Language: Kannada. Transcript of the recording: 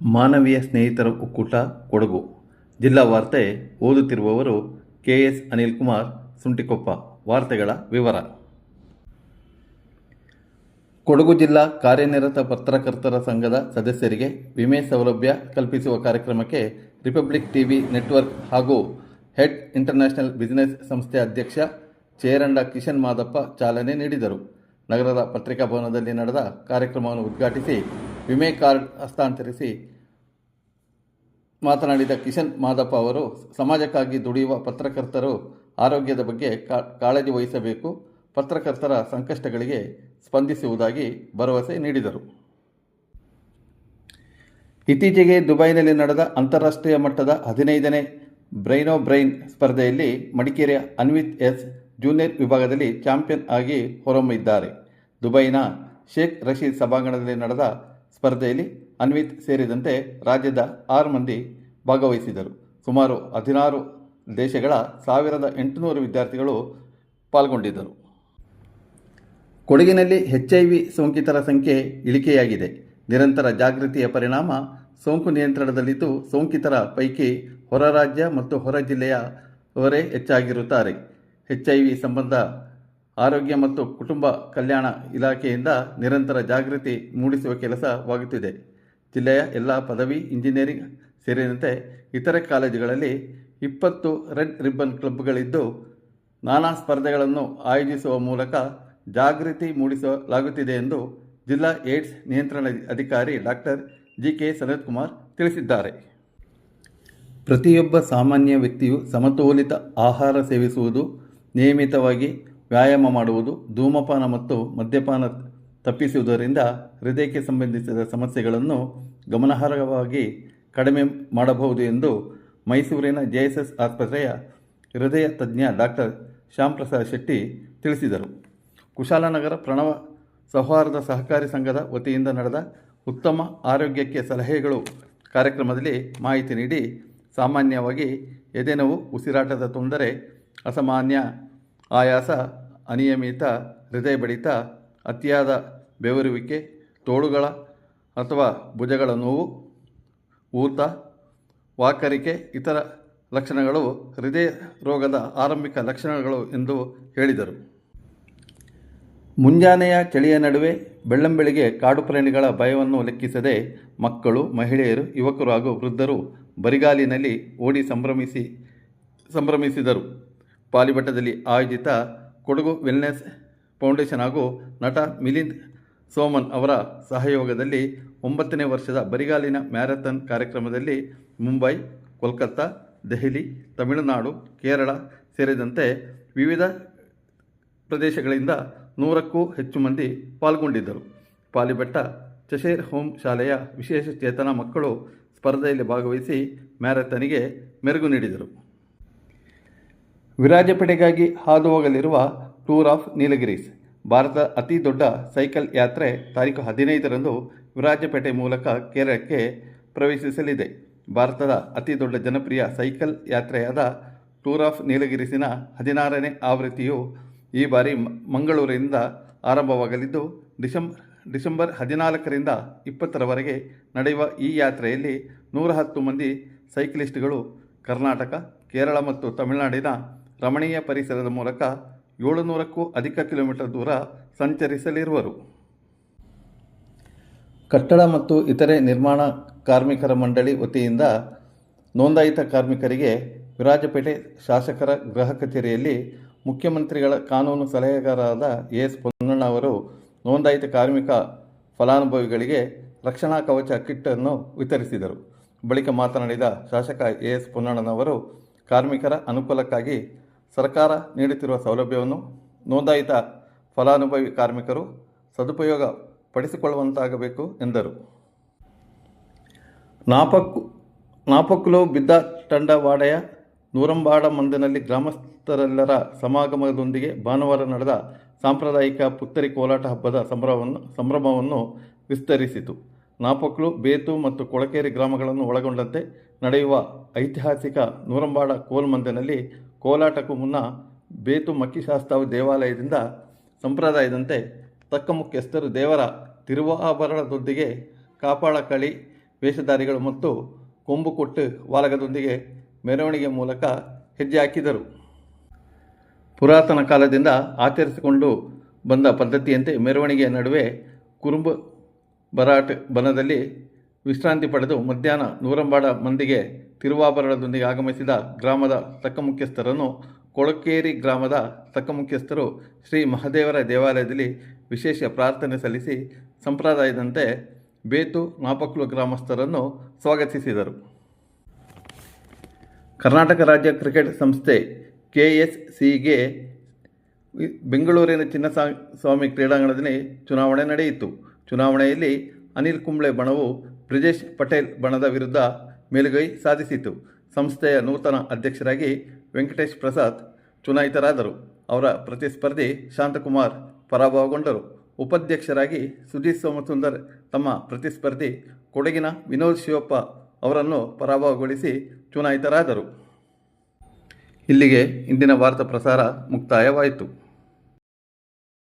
ಮಾನವೀಯ ಸ್ನೇಹಿತರ ಒಕ್ಕೂಟ ಕೊಡಗು. ಜಿಲ್ಲಾ ವಾರ್ತೆ ಓದುತ್ತಿರುವವರು ಕೆ ಎಸ್ ಅನಿಲ್ ಕುಮಾರ್ ಸುಂಟಿಕೊಪ್ಪ. ವಾರ್ತೆಗಳ ವಿವರ. ಕೊಡಗು ಜಿಲ್ಲಾ ಕಾರ್ಯನಿರತ ಪತ್ರಕರ್ತರ ಸಂಘದ ಸದಸ್ಯರಿಗೆ ವಿಮೆ ಸೌಲಭ್ಯ ಕಲ್ಪಿಸುವ ಕಾರ್ಯಕ್ರಮಕ್ಕೆ ರಿಪಬ್ಲಿಕ್ ಟಿವಿ ನೆಟ್ವರ್ಕ್ ಹಾಗೂ ಹೆಡ್ ಇಂಟರ್ನ್ಯಾಷನಲ್ ಬಿಸಿನೆಸ್ ಸಂಸ್ಥೆ ಅಧ್ಯಕ್ಷ ಚೇರಂಡ ಕಿಶನ್ ಮಾದಪ್ಪ ಚಾಲನೆ ನೀಡಿದರು. ನಗರದ ಪತ್ರಿಕಾ ಭವನದಲ್ಲಿ ನಡೆದ ಕಾರ್ಯಕ್ರಮವನ್ನು ಉದ್ಘಾಟಿಸಿ ವಿಮೆ ಕಾರ್ಡ್ ಹಸ್ತಾಂತರಿಸಿ ಮಾತನಾಡಿದ ಕಿಶನ್ ಮಾದಪ್ಪ ಅವರು, ಸಮಾಜಕ್ಕಾಗಿ ದುಡಿಯುವ ಪತ್ರಕರ್ತರು ಆರೋಗ್ಯದ ಬಗ್ಗೆ ಕಾಳಜಿ ವಹಿಸಬೇಕು, ಪತ್ರಕರ್ತರ ಸಂಕಷ್ಟಗಳಿಗೆ ಸ್ಪಂದಿಸುವುದಾಗಿ ಭರವಸೆ ನೀಡಿದರು. ಇತ್ತೀಚೆಗೆ ದುಬೈನಲ್ಲಿ ನಡೆದ ಅಂತಾರಾಷ್ಟ್ರೀಯ ಮಟ್ಟದ ಹದಿನೈದನೇ ಬ್ರೈನೋ ಬ್ರೈನ್ ಸ್ಪರ್ಧೆಯಲ್ಲಿ ಮಡಿಕೇರಿಯ ಅನ್ವಿತ್ ಎಸ್ ಜೂನಿಯರ್ ವಿಭಾಗದಲ್ಲಿ ಚಾಂಪಿಯನ್ ಆಗಿ ಹೊರಹೊಮ್ಮಿದ್ದಾರೆ. ದುಬೈನ ಶೇಖ್ ರಶೀದ್ ಸಭಾಂಗಣದಲ್ಲಿ ನಡೆದ ಸ್ಪರ್ಧೆಯಲ್ಲಿ ಅನ್ವಿತ್ ಸೇರಿದಂತೆ ರಾಜ್ಯದ ಆರು ಮಂದಿ ಭಾಗವಹಿಸಿದರು. ಸುಮಾರು ಹದಿನಾರು ದೇಶಗಳ ಸಾವಿರದ ಎಂಟುನೂರು ವಿದ್ಯಾರ್ಥಿಗಳು ಪಾಲ್ಗೊಂಡಿದ್ದರು. ಕೊಡಗಿನಲ್ಲಿ ಎಚ್ ಐ ವಿ ಸೋಂಕಿತರ ಸಂಖ್ಯೆ ಇಳಿಕೆಯಾಗಿದೆ. ನಿರಂತರ ಜಾಗೃತಿಯ ಪರಿಣಾಮ ಸೋಂಕು ನಿಯಂತ್ರಣದಲ್ಲಿದ್ದು ಸೋಂಕಿತರ ಪೈಕಿ ಹೊರ ರಾಜ್ಯ ಮತ್ತು ಹೊರ ಜಿಲ್ಲೆಯವರೇ ಹೆಚ್ಚಾಗಿರುತ್ತಾರೆ. ವಿ ಸಂಬಂಧ ಆರೋಗ್ಯ ಮತ್ತು ಕುಟುಂಬ ಕಲ್ಯಾಣ ಇಲಾಖೆಯಿಂದ ನಿರಂತರ ಜಾಗೃತಿ ಮೂಡಿಸುವ ಕೆಲಸವಾಗುತ್ತಿದೆ. ಜಿಲ್ಲೆಯ ಎಲ್ಲ ಪದವಿ, ಇಂಜಿನಿಯರಿಂಗ್ ಸೇರಿದಂತೆ ಇತರೆ ಕಾಲೇಜುಗಳಲ್ಲಿ ಇಪ್ಪತ್ತು ರೆಡ್ ರಿಬ್ಬನ್ ಕ್ಲಬ್ಗಳಿದ್ದು, ನಾನಾ ಸ್ಪರ್ಧೆಗಳನ್ನು ಆಯೋಜಿಸುವ ಮೂಲಕ ಜಾಗೃತಿ ಮೂಡಿಸಲಾಗುತ್ತಿದೆ ಎಂದು ಜಿಲ್ಲಾ ಏಡ್ಸ್ ನಿಯಂತ್ರಣ ಅಧಿಕಾರಿ doctor G K Sanath Kumar ತಿಳಿಸಿದ್ದಾರೆ. ಪ್ರತಿಯೊಬ್ಬ ಸಾಮಾನ್ಯ ವ್ಯಕ್ತಿಯು ಸಮತೋಲಿತ ಆಹಾರ ಸೇವಿಸುವುದು ನಿಯಮಿತವಾಗಿ ವ್ಯಾಯಾಮ ಮಾಡುವುದು, ಧೂಮಪಾನ ಮತ್ತು ಮದ್ಯಪಾನ ತಪ್ಪಿಸುವುದರಿಂದ ಹೃದಯಕ್ಕೆ ಸಂಬಂಧಿಸಿದ ಸಮಸ್ಯೆಗಳನ್ನು ಗಮನಾರ್ಹವಾಗಿ ಕಡಿಮೆ ಮಾಡಬಹುದು ಎಂದು ಮೈಸೂರಿನ ಜೆಎಸ್ಎಸ್ ಆಸ್ಪತ್ರೆಯ ಹೃದಯ ತಜ್ಞ ಡಾಕ್ಟರ್ ಶ್ಯಾಮ್ ಪ್ರಸಾದ್ ಶೆಟ್ಟಿ ತಿಳಿಸಿದರು. ಕುಶಾಲನಗರ ಪ್ರಣವ ಸೌಹಾರ್ದ ಸಹಕಾರಿ ಸಂಘದ ವತಿಯಿಂದ ನಡೆದ ಉತ್ತಮ ಆರೋಗ್ಯಕ್ಕೆ ಸಲಹೆಗಳು ಕಾರ್ಯಕ್ರಮದಲ್ಲಿ ಮಾಹಿತಿ ನೀಡಿ ಸಾಮಾನ್ಯವಾಗಿ ಎದೆನೋವು, ಉಸಿರಾಟದ ತೊಂದರೆ, ಅಸಾಮಾನ್ಯ ಆಯಾಸ ಅನಿಯಮಿತ ಹೃದಯ ಬಡಿತ ಅತಿಯಾದ ಬೆವರುವಿಕೆ, ತೋಳುಗಳ ಅಥವಾ ಭುಜಗಳ ನೋವು, ಊತ, ವಾಕರಿಕೆ, ಇತರ ಲಕ್ಷಣಗಳು ಹೃದಯ ರೋಗದ ಆರಂಭಿಕ ಲಕ್ಷಣಗಳು ಎಂದು ಹೇಳಿದರು. ಮುಂಜಾನೆಯ ಚಳಿಯ ನಡುವೆ ಬೆಳ್ಳಂಬೆಳಿಗೆ ಕಾಡು ಪ್ರಾಣಿಗಳ ಭಯವನ್ನು ಲೆಕ್ಕಿಸದೆ ಮಕ್ಕಳು, ಮಹಿಳೆಯರು, ಯುವಕರು ಹಾಗೂ ವೃದ್ಧರು ಬರಿಗಾಲಿನಲ್ಲಿ ಓಡಿ ಸಂಭ್ರಮಿಸಿ, ಸಂಭ್ರಮಿಸಿದರು. ಪಾಲಿಬಟ್ಟದಲ್ಲಿ ಆಯೋಜಿತ ಕೊಡಗು ವೆಲ್ನೆಸ್ ಫೌಂಡೇಶನ್ ಹಾಗೂ ನಟ ಮಿಲಿಂದ್ ಸೋಮನ್ ಅವರ ಸಹಯೋಗದಲ್ಲಿ ಒಂಬತ್ತನೇ ವರ್ಷದ ಬರಿಗಾಲಿನ ಮ್ಯಾರಥಾನ್ ಕಾರ್ಯಕ್ರಮದಲ್ಲಿ ಮುಂಬೈ, ಕೋಲ್ಕತ್ತಾ, ದೆಹಲಿ, ತಮಿಳುನಾಡು, ಕೇರಳ ಸೇರಿದಂತೆ ವಿವಿಧ ಪ್ರದೇಶಗಳಿಂದ ನೂರಕ್ಕೂ ಹೆಚ್ಚು ಮಂದಿ ಪಾಲ್ಗೊಂಡಿದ್ದರು. ಪಾಲಿಬೆಟ್ಟ ಚಶೇರ್ ಹೋಮ್ ಶಾಲೆಯ ವಿಶೇಷ ಚೇತನ ಮಕ್ಕಳು ಸ್ಪರ್ಧೆಯಲ್ಲಿ ಭಾಗವಹಿಸಿ ಮ್ಯಾರಥಾನಿಗೆ ಮೆರುಗು ನೀಡಿದರು. ವಿರಾಜಪೇಟೆಗಾಗಿ ಹಾದು ಹೋಗಲಿರುವ ಟೂರ್ ಆಫ್ ನೀಲಗಿರೀಸ್, ಭಾರತದ ಅತಿ ದೊಡ್ಡ ಸೈಕಲ್ ಯಾತ್ರೆ ತಾರೀಕು ಹದಿನೈದರಂದು ವಿರಾಜಪೇಟೆ ಮೂಲಕ ಕೇರಳಕ್ಕೆ ಪ್ರವೇಶಿಸಲಿದೆ. ಭಾರತದ ಅತಿ ದೊಡ್ಡ ಜನಪ್ರಿಯ ಸೈಕಲ್ ಯಾತ್ರೆಯಾದ ಟೂರ್ ಆಫ್ ನೀಲಗಿರೀಸಿನ ಹದಿನಾರನೇ ಆವೃತ್ತಿಯು ಈ ಬಾರಿ ಮಂಗಳೂರಿನಿಂದ ಆರಂಭವಾಗಲಿದ್ದು, ಡಿಸೆಂಬರ್ ಡಿಸೆಂಬರ್ ಹದಿನಾಲ್ಕರಿಂದ ಇಪ್ಪತ್ತರವರೆಗೆ ನಡೆಯುವ ಈ ಯಾತ್ರೆಯಲ್ಲಿ ನೂರ ಹತ್ತು ಮಂದಿ ಸೈಕ್ಲಿಸ್ಟ್ಗಳು ಕರ್ನಾಟಕ, ಕೇರಳ ಮತ್ತು ತಮಿಳುನಾಡಿನ ರಮಣೀಯ ಪರಿಸರದ ಮೂಲಕ ಏಳುನೂರಕ್ಕೂ ಅಧಿಕ ಕಿಲೋಮೀಟರ್ ದೂರ ಸಂಚರಿಸಲಿರುವರು. ಕಟ್ಟಡ ಮತ್ತು ಇತರೆ ನಿರ್ಮಾಣ ಕಾರ್ಮಿಕರ ಮಂಡಳಿ ವತಿಯಿಂದ ನೋಂದಾಯಿತ ಕಾರ್ಮಿಕರಿಗೆ ವಿರಾಜಪೇಟೆ ಶಾಸಕರ ಗೃಹ ಕಚೇರಿಯಲ್ಲಿ ಮುಖ್ಯಮಂತ್ರಿಗಳ ಕಾನೂನು ಸಲಹೆಗಾರರಾದ ಎ ಎಸ್ ಪೊನ್ನಣ್ಣ ಅವರು ನೋಂದಾಯಿತ ಕಾರ್ಮಿಕ ಫಲಾನುಭವಿಗಳಿಗೆ ರಕ್ಷಣಾ ಕವಚ ಕಿಟ್ ಅನ್ನು ವಿತರಿಸಿದರು. ಬಳಿಕ ಮಾತನಾಡಿದ ಶಾಸಕ ಎ ಎಸ್ ಪೊನ್ನಣ್ಣನವರು, ಕಾರ್ಮಿಕರ ಅನುಕೂಲಕ್ಕಾಗಿ ಸರ್ಕಾರ ನೀಡುತ್ತಿರುವ ಸೌಲಭ್ಯವನ್ನು ನೋಂದಾಯಿತ ಫಲಾನುಭವಿ ಕಾರ್ಮಿಕರು ಸದುಪಯೋಗ ಪಡಿಸಿಕೊಳ್ಳುವಂತಾಗಬೇಕು ಎಂದರು. ನಾಪಕ್ಕು ನಾಪಕ್ಕುಲು ಬಿದ್ದ ತಂಡವಾಡೆಯ ನೂರಂಬಾಡ ಮಂದಿನಲ್ಲಿ ಗ್ರಾಮಸ್ಥರೆಲ್ಲರ ಸಮಾಗಮದೊಂದಿಗೆ ಭಾನುವಾರ ನಡೆದ ಸಾಂಪ್ರದಾಯಿಕ ಪುತ್ತರಿ ಕೋಲಾಟ ಹಬ್ಬದ ಸಂಭ್ರಮವನ್ನು ಸಂಭ್ರಮವನ್ನು ವಿಸ್ತರಿಸಿತು. ನಾಪಕ್ಲು, ಬೇತು ಮತ್ತು ಕೊಳಕೇರಿ ಗ್ರಾಮಗಳನ್ನು ಒಳಗೊಂಡಂತೆ ನಡೆಯುವ ಐತಿಹಾಸಿಕ ನೂರಂಬಾಡ ಕೋಲ್ಮಂದಿನಲ್ಲಿ ಕೋಲಾಟಕ್ಕೂ ಮುನ್ನ ಬೇತು ಮಕ್ಕಿಶಾಸ್ತಾವ್ ದೇವಾಲಯದಿಂದ ಸಂಪ್ರದಾಯದಂತೆ ತಕ್ಕ ಮುಖ್ಯಸ್ಥರು ದೇವರ ತಿರುವಾಭರಣದೊಂದಿಗೆ ಕಾಪಾಳ ಕಳಿ ವೇಷಧಾರಿಗಳು ಮತ್ತು ಕೊಂಬು ಕೊಟ್ಟು ವಾಲಗದೊಂದಿಗೆ ಮೆರವಣಿಗೆ ಮೂಲಕ ಹೆಜ್ಜೆ ಹಾಕಿದರು. ಪುರಾತನ ಕಾಲದಿಂದ ಆಚರಿಸಿಕೊಂಡು ಬಂದ ಪದ್ಧತಿಯಂತೆ ಮೆರವಣಿಗೆಯ ನಡುವೆ ಕುರುಂಬ ಬರಾಟ್ ಬನದಲ್ಲಿ ವಿಶ್ರಾಂತಿ ಪಡೆದು ಮಧ್ಯಾಹ್ನ ನೂರಂಬಾಡ ಮಂದಿಗೆ ತಿರುವಾಭರಣದೊಂದಿಗೆ ಆಗಮಿಸಿದ ಗ್ರಾಮದ ತಕ್ಕ ಮುಖ್ಯಸ್ಥರನ್ನು ಕೊಳಕೇರಿ ಗ್ರಾಮದ ತಕ್ಕ ಮುಖ್ಯಸ್ಥರು ಶ್ರೀ ಮಹದೇವರ ದೇವಾಲಯದಲ್ಲಿ ವಿಶೇಷ ಪ್ರಾರ್ಥನೆ ಸಲ್ಲಿಸಿ ಸಂಪ್ರದಾಯದಂತೆ ಬೇತು ನಾಪಕ್ಲು ಗ್ರಾಮಸ್ಥರನ್ನು ಸ್ವಾಗತಿಸಿದರು. ಕರ್ನಾಟಕ ರಾಜ್ಯ ಕ್ರಿಕೆಟ್ ಸಂಸ್ಥೆ ಕೆ ಎಸ್ ಸಿಗೆ ಬೆಂಗಳೂರಿನ ಚಿನ್ನಸ್ವಾಮಿ ಕ್ರೀಡಾಂಗಣದಲ್ಲಿ ಚುನಾವಣೆ ನಡೆಯಿತು. ಚುನಾವಣೆಯಲ್ಲಿ ಅನಿಲ್ ಕುಂಬ್ಳೆ ಬಣವು ಬ್ರಿಜೇಶ್ ಪಟೇಲ್ ಬಣದ ವಿರುದ್ಧ ಮೇಲುಗೈ ಸಾಧಿಸಿತು. ಸಂಸ್ಥೆಯ ನೂತನ ಅಧ್ಯಕ್ಷರಾಗಿ ವೆಂಕಟೇಶ್ ಪ್ರಸಾದ್ ಚುನಾಯಿತರಾದರು. ಅವರ ಪ್ರತಿಸ್ಪರ್ಧಿ ಶಾಂತಕುಮಾರ್ ಪರಾಭವಗೊಂಡರು. ಉಪಾಧ್ಯಕ್ಷರಾಗಿ ಸುಧೀರ್ ಸೋಮಸುಂದರ್ ತಮ್ಮ ಪ್ರತಿಸ್ಪರ್ಧಿ ಕೊಡಗಿನ ವಿನೋದ್ ಶಿವಪ್ಪ ಅವರನ್ನು ಪರಾಭವಗೊಳಿಸಿ ಚುನಾಯಿತರಾದರು. ಇಲ್ಲಿಗೆ ಇಂದಿನ ವಾರ್ತಾ ಪ್ರಸಾರ ಮುಕ್ತಾಯವಾಯಿತು.